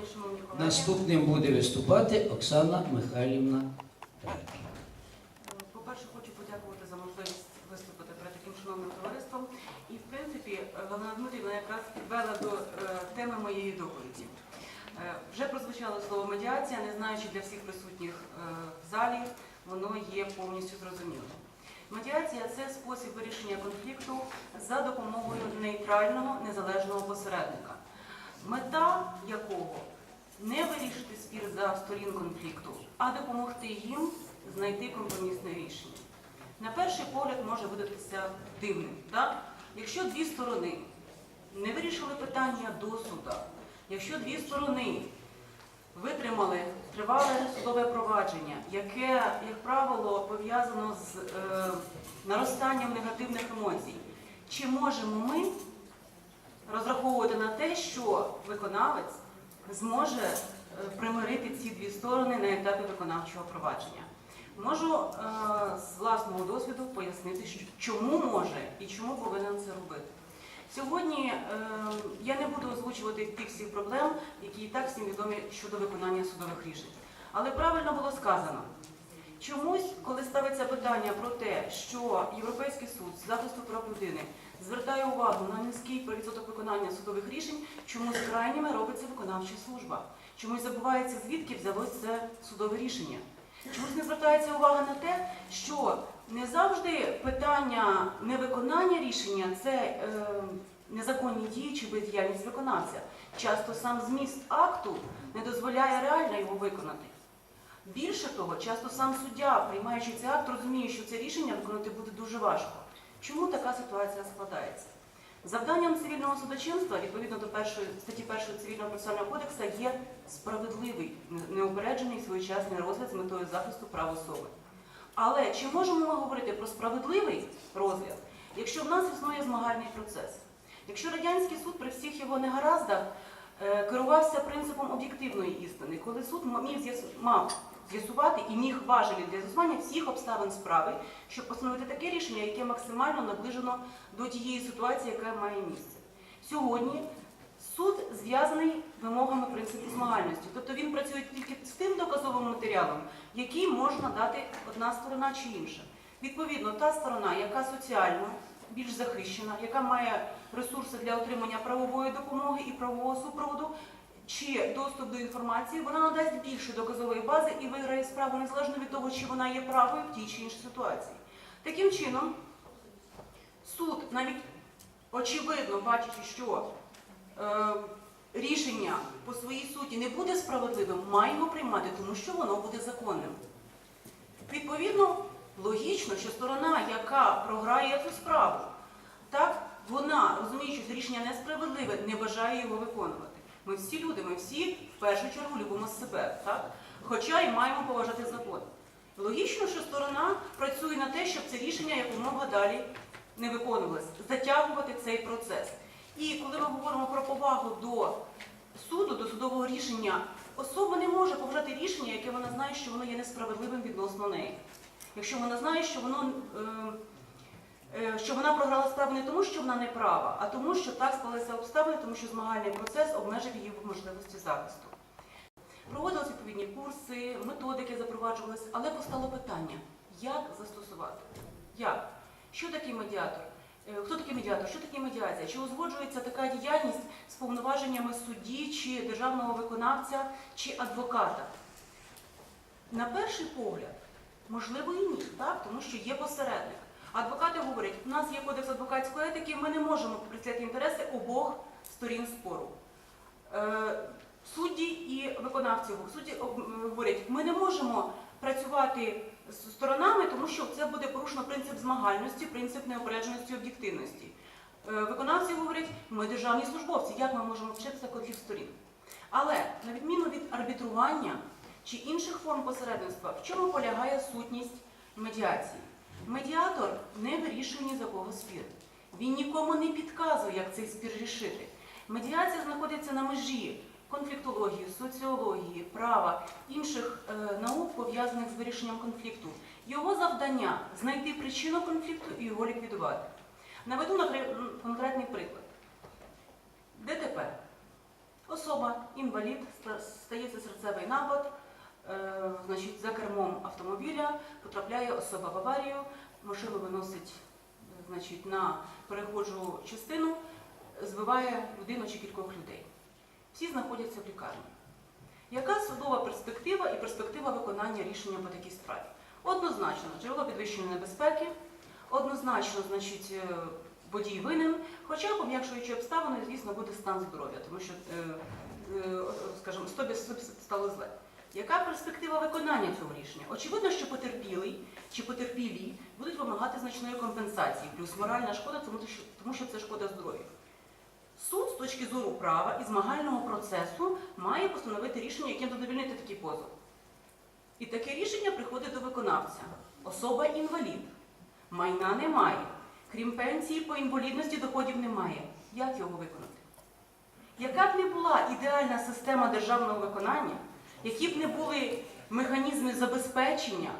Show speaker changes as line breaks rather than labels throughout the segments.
день, шановні колеги.
Наступним буде виступати Оксана Михайлівна. Райк.
По-перше, хочу подякувати за можливість виступити перед таким шановним товариством. І, в принципі, Галина Дмитрівна якраз підвела до е, теми моєї доповіді. Е, Вже прозвучало слово медіація, не знаючи для всіх присутніх е, в залі, воно є повністю зрозумілим. Медіація це спосіб вирішення конфлікту за допомогою нейтрального незалежного посередника, мета якого не вирішити спір за сторін конфлікту, а допомогти їм знайти компромісне рішення. На перший погляд може видатися дивним, так? якщо дві сторони не вирішили питання до суда, якщо дві сторони витримали тривале судове провадження, яке, як правило, пов'язано з е, наростанням негативних емоцій, чи можемо ми розраховувати на те, що виконавець зможе е, примирити ці дві сторони на етапі виконавчого провадження? Можу е, з власного досвіду пояснити, чому може і чому повинен це робити. Сьогодні е, я не буду озвучувати тих всіх проблем, які і так всім відомі щодо виконання судових рішень. Але правильно було сказано. Чомусь, коли ставиться питання про те, що Європейський суд з захисту прав людини звертає увагу на низький відсоток виконання судових рішень, чомусь крайніми робиться виконавча служба. Чомусь забувається, звідки взялось це судове рішення. Чомусь не звертається увага на те, що не завжди питання невиконання рішення це е, незаконні дії чи бездіяльність виконавця. Часто сам зміст акту не дозволяє реально його виконати. Більше того, часто сам суддя, приймаючи цей акт, розуміє, що це рішення виконати буде дуже важко. Чому така ситуація складається? Завданням цивільного судочинства, відповідно до першої статті 1 цивільного процесуального кодексу, є справедливий, неупереджений своєчасний розгляд з метою захисту прав особи. Але чи можемо ми говорити про справедливий розгляд, якщо в нас існує змагальний процес? Якщо радянський суд при всіх його негараздах е, керувався принципом об'єктивної істини, коли суд мав з'ясувати і міг важелі для з'ясування всіх обставин справи, щоб постановити таке рішення, яке максимально наближено до тієї ситуації, яка має місце. Сьогодні суд зв'язаний вимогами принципу змагальності, тобто він працює тільки з тим доказовим матеріалом, який можна дати одна сторона чи інша. Відповідно, та сторона, яка соціально більш захищена, яка має ресурси для отримання правової допомоги і правового супроводу, чи доступ до інформації, вона надасть більше доказової бази і виграє справу незалежно від того, чи вона є правою в тій чи іншій ситуації. Таким чином, суд навіть очевидно бачачи, що е, рішення по своїй суті не буде справедливим, має його приймати, тому що воно буде законним. Відповідно, логічно, що сторона, яка програє цю справу, так, вона, розуміючи, що рішення несправедливе, не бажає його виконувати. Ми всі люди, ми всі в першу чергу любимо себе, так? хоча і маємо поважати закон. Логічно, що сторона працює на те, щоб це рішення якомога далі не виконувалось, затягувати цей процес. І коли ми говоримо про повагу до суду, до судового рішення, особа не може поважати рішення, яке вона знає, що воно є несправедливим відносно неї. Якщо вона знає, що воно. е, що вона програла справу не тому, що вона не права, а тому, що так склалися обставини, тому що змагальний процес обмежив її можливості захисту. Проводились відповідні курси, методики запроваджувалися, але постало питання, як застосувати? Як? Що таке медіатор? Е, Хто такий медіатор? Що таке медіація? Чи узгоджується така діяльність з повноваженнями судді, чи державного виконавця, чи адвоката? На перший погляд, можливо і ні, так? тому що є посередник. Адвокати говорять, у нас є кодекс адвокатської етики, ми не можемо представляти інтереси обох сторін спору. Е, Судді і виконавці судді говорять, ми не можемо працювати з сторонами, тому що це буде порушено принцип змагальності, принцип неопередженості, об'єктивності. Е, Виконавці говорять, ми державні службовці, як ми можемо вчитися конфлікт сторін? Але на відміну від арбітрування чи інших форм посередництва, в чому полягає сутність медіації? Медіатор не вирішує ні за кого спір. Він нікому не підказує, як цей спір рішити. Медіація знаходиться на межі конфліктології, соціології, права, інших е, наук, пов'язаних з вирішенням конфлікту. Його завдання знайти причину конфлікту і його ліквідувати. Наведу м, конкретний приклад. ДТП. Особа, інвалід, стається серцевий напад, значить, за кермом автомобіля потрапляє особа в аварію, машину виносить е, значить, на перехожу частину, збиває людину чи кількох людей. Всі знаходяться в лікарні. Яка судова перспектива і перспектива виконання рішення по такій справі? Однозначно, джерело підвищеної небезпеки, однозначно, значить, е, водій винен, хоча пом'якшуючи обставини, звісно, буде стан здоров'я, тому що, е, е, скажімо, 100% стало зле. Яка перспектива виконання цього рішення? Очевидно, що потерпілий чи потерпілі будуть вимагати значної компенсації, плюс моральна шкода, тому що, це шкода здоров'ю. Суд з точки зору права і змагального процесу має постановити рішення, яким задовільнити такий позов. І таке рішення приходить до виконавця. Особа інвалід. Майна немає. Крім пенсії по інвалідності доходів немає. Як його виконати? Яка б не була ідеальна система державного виконання, які б не були механізми забезпечення,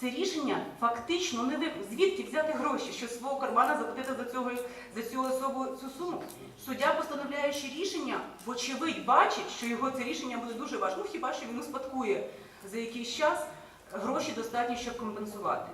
це рішення фактично не виконано. Звідки взяти гроші, що з свого кармана заплатити за цього за цю особу цю суму? Суддя, постановляючи рішення, вочевидь бачить, що його це рішення буде дуже важко. Ну хіба що він успадкує за якийсь час гроші достатні, щоб компенсувати.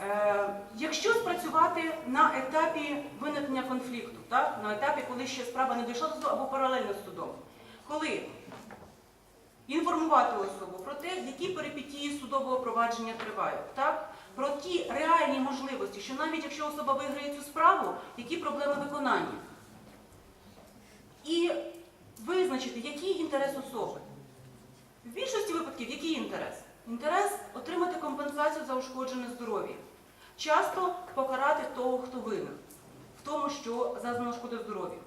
Е, якщо спрацювати на етапі виникнення конфлікту, так, на етапі, коли ще справа не дійшла до суду або паралельно з судом, коли інформувати особу про те, які перипетії судового провадження тривають, так, про ті реальні можливості, що навіть якщо особа виграє цю справу, які проблеми виконання. І визначити, який інтерес особи. В більшості випадків який інтерес? Інтерес отримати компенсацію за ушкоджене здоров'я. Часто покарати того, хто винен, в тому, що зазнано шкоди здоров'ю.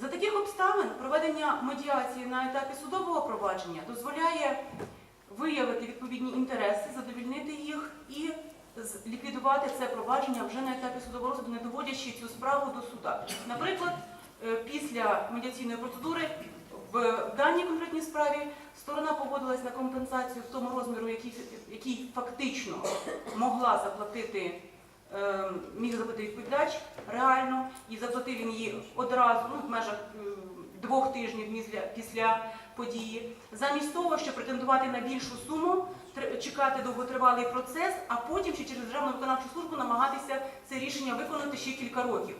За таких обставин проведення медіації на етапі судового провадження дозволяє виявити відповідні інтереси, задовільнити їх і ліквідувати це провадження вже на етапі судового розгляду, не доводячи цю справу до суда. Наприклад, е, після медіаційної процедури в даній конкретній справі сторона погодилась на компенсацію в тому розміру, який, який фактично могла заплатити, міг заплатити відповідач реально, і заплатив він її одразу, ну, в межах двох тижнів після події. Замість того, щоб претендувати на більшу суму, чекати довготривалий процес, а потім ще через державну виконавчу службу намагатися це рішення виконати ще кілька років.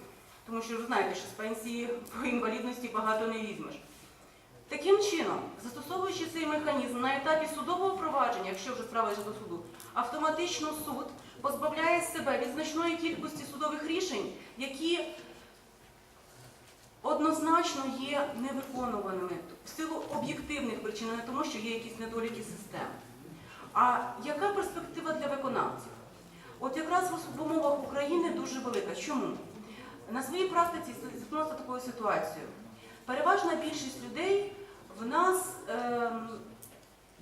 Тому що ви знаєте, що з пенсії по інвалідності багато не візьмеш. Таким чином, застосовуючи цей механізм на етапі судового провадження, якщо вже справа йде до суду, автоматично суд позбавляє себе від значної кількості судових рішень, які однозначно є невиконуваними в силу об'єктивних причин, не тому, що є якісь недоліки системи. А яка перспектива для виконавців? От якраз в умовах України дуже велика. Чому? На своїй практиці зіткнулася такою ситуацією. Переважна більшість людей в нас ем,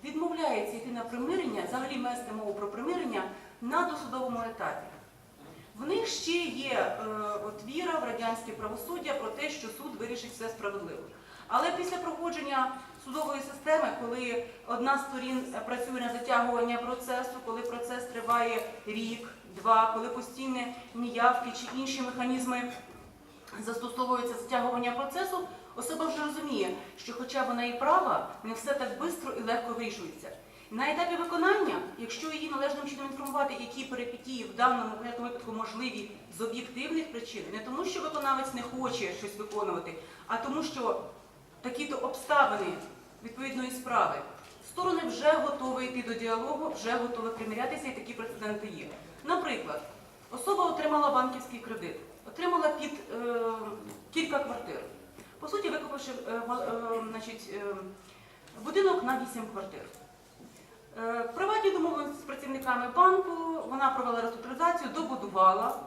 відмовляється йти на примирення, взагалі вести мову про примирення на досудовому етапі. В них ще є е, от віра в радянське правосуддя про те, що суд вирішить все справедливо. Але після проходження судової системи, коли одна з сторін е, працює на затягування процесу, коли процес триває рік, два, коли постійні ніявки чи інші механізми застосовується затягування процесу, особа вже розуміє, що хоча вона і права, не все так швидко і легко вирішується. На етапі виконання, якщо її належним чином інформувати, які перипетії в даному випадку можливі з об'єктивних причин, не тому, що виконавець не хоче щось виконувати, а тому, що такі-то обставини відповідної справи, сторони вже готові йти до діалогу, вже готові примирятися, і такі прецеденти є. Наприклад, особа отримала банківський кредит, отримала під е, кілька квартир. По суті, викупивши е, е, значить, е, будинок на 8 квартир. Приватні домовленості з працівниками банку, вона провела реструктуризацію, добудувала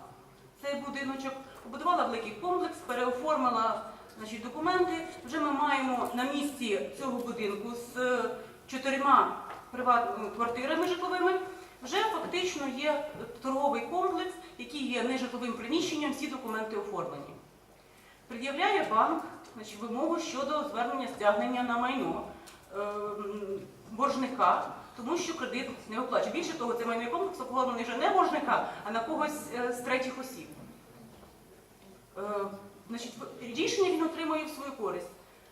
цей будиночок, побудувала великий комплекс, переоформила значить, документи. Вже ми маємо на місці цього будинку з чотирма квартирами житловими. Вже фактично є торговий комплекс, який є нежитловим приміщенням, всі документи оформлені. Пред'являє банк значить, вимогу щодо звернення стягнення на майно е, боржника, тому що кредит не оплачує. Більше того, цей майновий комплекс оформлений вже не боржника, а на когось е, з третіх осіб. Е, значить, рішення він отримує в свою користь.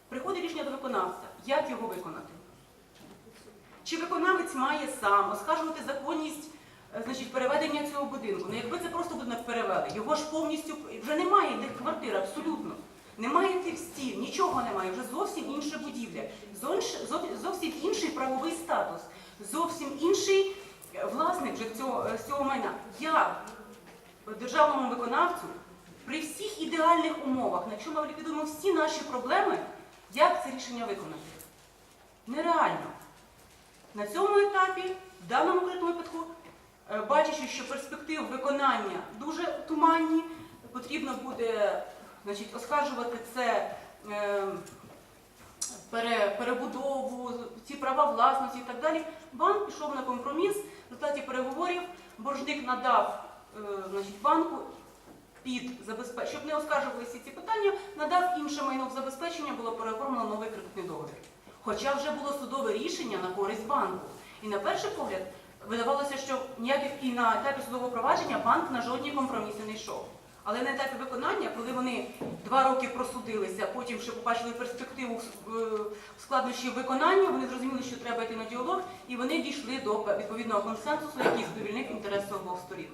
Приходить рішення до виконавця. Як його виконати? Чи виконавець має сам оскаржувати законність е, значить, переведення цього будинку? Ну, якби це просто будинок перевели, його ж повністю вже немає абсолютно. Немає тих стін, нічого немає, вже зовсім інша будівля, зовсім інший правовий статус, зовсім інший е, власник вже цього, е, цього майна. Як державному виконавцю при всіх ідеальних умовах, якщо ми ліквідуємо всі наші проблеми, як це рішення виконати? Нереально. На цьому етапі, в даному випадку, е, бачачи, що перспектив виконання дуже туманні, потрібно буде значить, оскаржувати це е, перебудову, ці права власності і так далі. Банк пішов на компроміс. В результаті переговорів боржник надав е, значить, банку під забезпечення, щоб не оскаржували всі ці питання, надав інше майно в забезпечення, було переоформлено новий кредитний договір. Хоча вже було судове рішення на користь банку. І на перший погляд видавалося, що ніяких і на етапі судового провадження банк на жодні компроміси не йшов. Але на етапі виконання, коли вони два роки просудилися, потім ще побачили перспективу складнощів виконання, вони зрозуміли, що треба йти на діалог, і вони дійшли до відповідного консенсусу, який задовільнив інтереси обох сторін.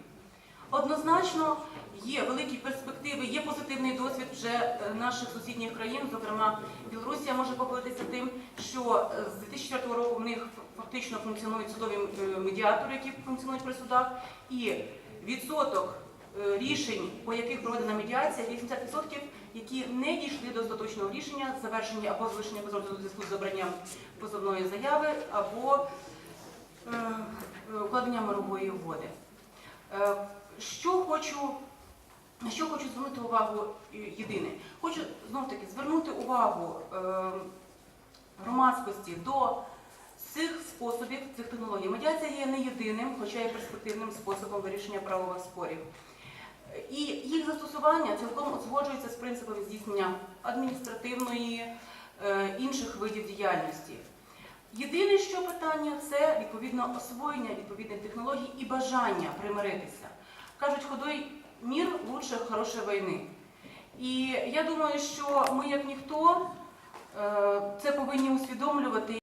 Однозначно є великі перспективи, є позитивний досвід вже е, наших сусідніх країн, зокрема Білорусія може похвалитися тим, що е, з 2004 року в них фактично функціонують судові е, медіатори, які функціонують при судах, і відсоток рішень, по яких проведена медіація, 80%, які не дійшли до остаточного рішення, завершення або залишення без розгляду зв'язку з забранням позовної заяви, або е, е, укладення мирової угоди. Е, Що хочу, що хочу звернути увагу е, єдине? Хочу знов таки звернути увагу е, громадськості до цих способів, цих технологій. Медіація є не єдиним, хоча й перспективним способом вирішення правових спорів. І їх застосування цілком узгоджується з принципами здійснення адміністративної е, інших видів діяльності. Єдине, що питання це відповідно освоєння відповідних технологій і бажання примиритися. Кажуть, ходой мір лучше хорошої війни. І я думаю, що ми, як ніхто, е, це повинні усвідомлювати.